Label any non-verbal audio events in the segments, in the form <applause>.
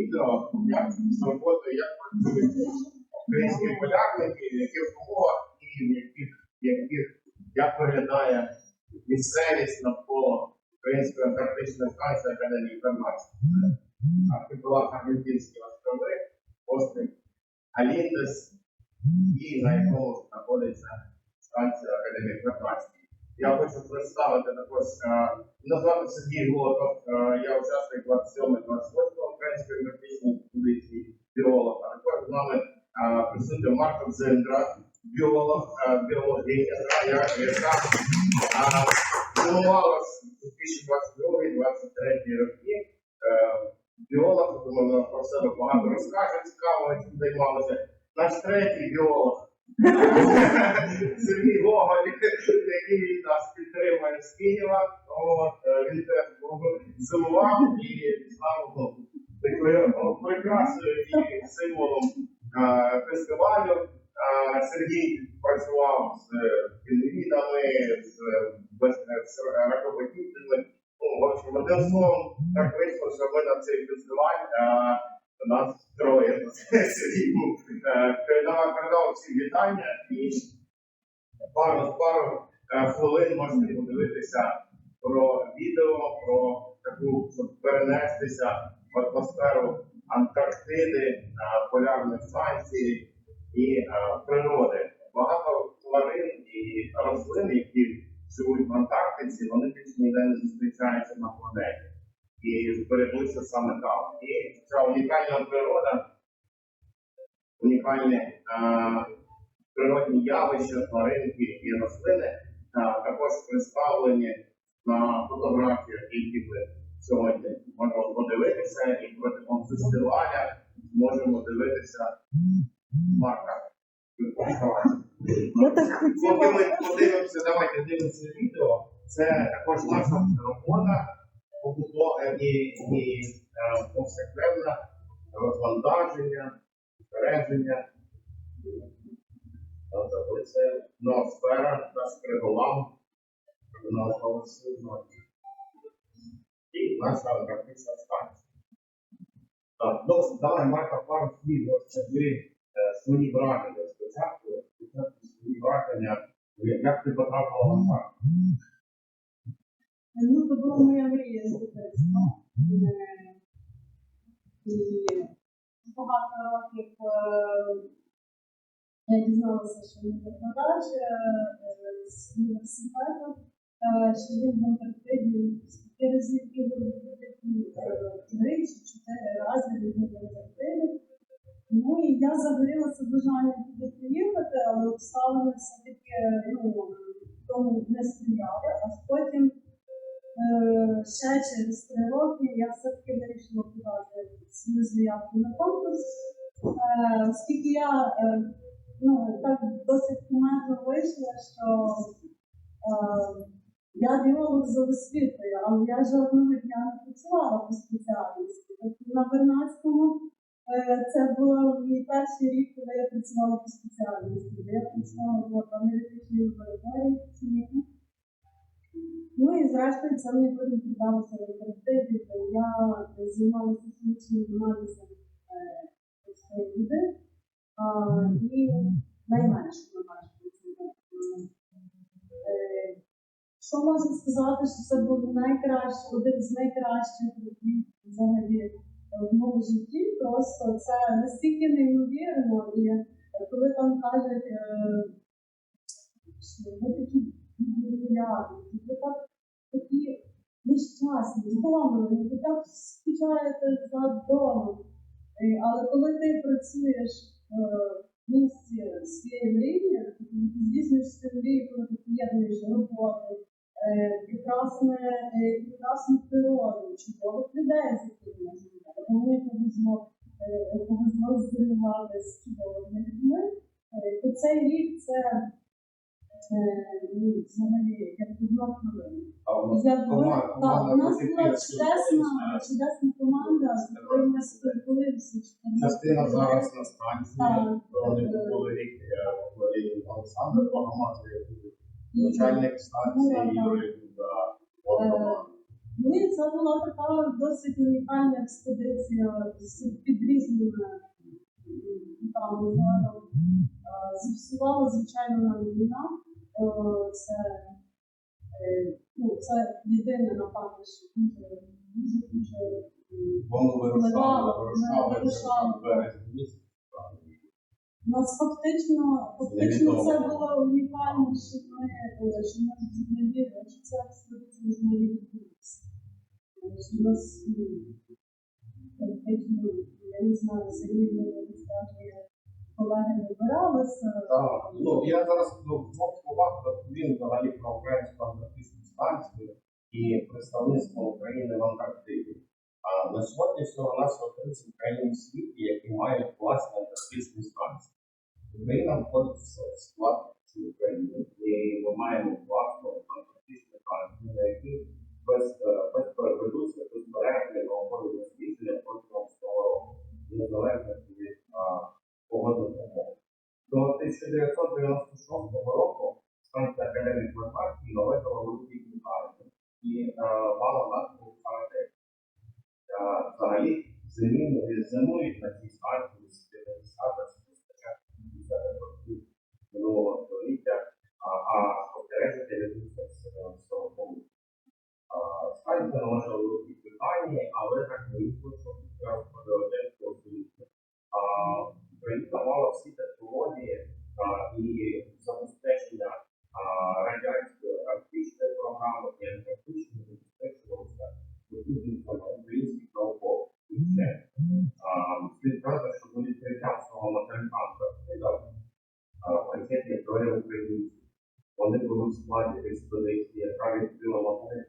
відео, як з роботою, як працюють українські полярники, яких умовах і в яких, яких як виглядає місцевість навколо Української антарктичної станції Академії інформації. Архіпелаг Аргентинські острови, острів Аліндес, і на якому знаходиться станція Академії інформації. Я хочу представити також, е, назвати Сергій Голотов, е, я учасник 27-28 української антарктичної експедиції, біолог, а також з нами присутня Марко Дзендра, біолог, біологиня, яка е, 2022-2023 роки. Е, Біолог, думаю, про себе багато розкаже, цікаво, чим займалася. Наш третій біолог <laughs> Сергій Гоголь, який нас підтримує з Києва. Е, він теж зимував і слава Богу. О, і символом е, фестивалю. Е, Сергій працював з інвалідами, з, з ракоподібними. Одним словом, так вийшло, що ми на цей фестиваль е, нас троє. Сергій був е, передав, передав всі вітання і пару пару е, хвилин можна подивитися про відео, про таку, щоб перенестися в атмосферу Антарктиди, полярної станції і е, природи. Багато тварин і рослин, які живуть в Антарктиці, вони більше ніде не зустрічаються на планеті і збереглися саме там. І ця унікальна природа, унікальні е, природні явища, тваринки і рослини е, також представлені на фотографіях, які ви сьогодні подивитися, і протягом фестиваля можемо дивитися Марка. Я так Поки ми подивимося, давайте дивимося відео. Це також наша робота побутове і, і е, повсякденне розвантаження, збереження. Це ноосфера та скридолам навколо судна. І наша антарктична станція. Так, ну, давай, Марта, пару слів, розкажи е, свої враження спочатку, спочатку свої враження, як ти потрапила в Антарктику. Ну, то була моя мрія з дитинства. Е, І багато років е, я дізналася, що він викладач е, з університету, е, що він в Антарктиді разів роки я все-таки вирішила подати свою заявку на конкурс. Е, Оскільки я е, ну, так досить кумедно вийшла, що е, я біолог за освітою, але я жодного дня не працювала по спеціальності. Тобто на Вернадському е, це був мій перший рік, коли я працювала по спеціальності. Я працювала в аналітичній лабораторії. Ну і зрештою це мені потім займалася хімічним аналізом е, своєї і найменше намагаюся. Що можу сказати, що це був найкращий, один з найкращих років взагалі е, в моєму житті. Просто це настільки неймовірно, і е, коли там кажуть, е, що ви такі популярні, ви так такі нещасні, вдома, ви так скучаєте за домом. Е, Але коли ти працюєш е, в місці своєї мрії, ти здійснюєш свою мрію, коли ти поєднуєш роботу, прекрасне, прекрасну природу, чудових людей, з якими можна бути. Мені повезло, е, повезло з чудовими людьми. То цей рік це ну, взагалі як одна хвилина. Я думаю, так, у нас була чудесна, чудесна команда, якою ми спілкуємося. Частина зараз на станції, вони були рік е, Олександр Погамат, начальник станції Ну. Юрій Дуда. Ну і це була така досить унікальна експедиція з під різними там. Е, Зіпсувала, звичайно, нам війна. Е, Це, е, ну, це єдине, напевно, що дуже, дуже, дуже м, Воно вирушало, в березні місяці. У нас фактично, фактично це було унікально, що ми, е, що ми не що це експедиція взагалі відбулася. Що У нас ну, фактично, я не знаю, самі розказує, колеги вибиралися. Так, ну я зараз ну, в двох словах розповім взагалі про українську антарктичну станцію і представництво України в Антарктиді. А на сьогодні всього нас 30 країн світі, які мають власні антарктичні станції. Україна входить в склад великій Британії і е, мала назву Фарадей. Взагалі, зимують на цій станції з 50 з 50 років минулого століття, а, спостереження ведуться з е, 40 А, Станція належала Великій Британії, але так вийшло, що під час Радянського Союзу а, Україна мала всі технології а, і забезпечення а, радянської арктичної програми і антарктичної забезпечувалося дослідженцями українських науковців і вчених. А, Слід сказати, що до відкриття свого материка Антарктида а, присутні троє українців. Вони були в складі експедиції, яка відкрила материк.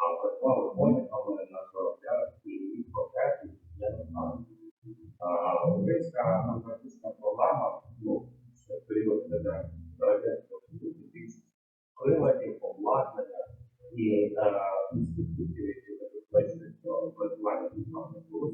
А працювали помітами на кораблях і їх портрети я не знаю. А, Українська написана програма, ну, це період радянського Союзу, приладів, обладнання і е, інститутів, які забезпечують працювання державних були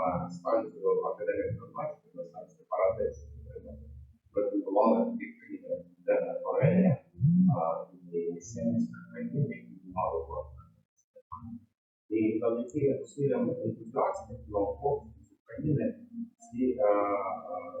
на станцію академії Карпатської, на станції Парадес, претендували дві країни, Південна Корея а, і Сімська країни, які мали власне. І завдяки зусиллям ентузіастів, науковців з України, ці е, е,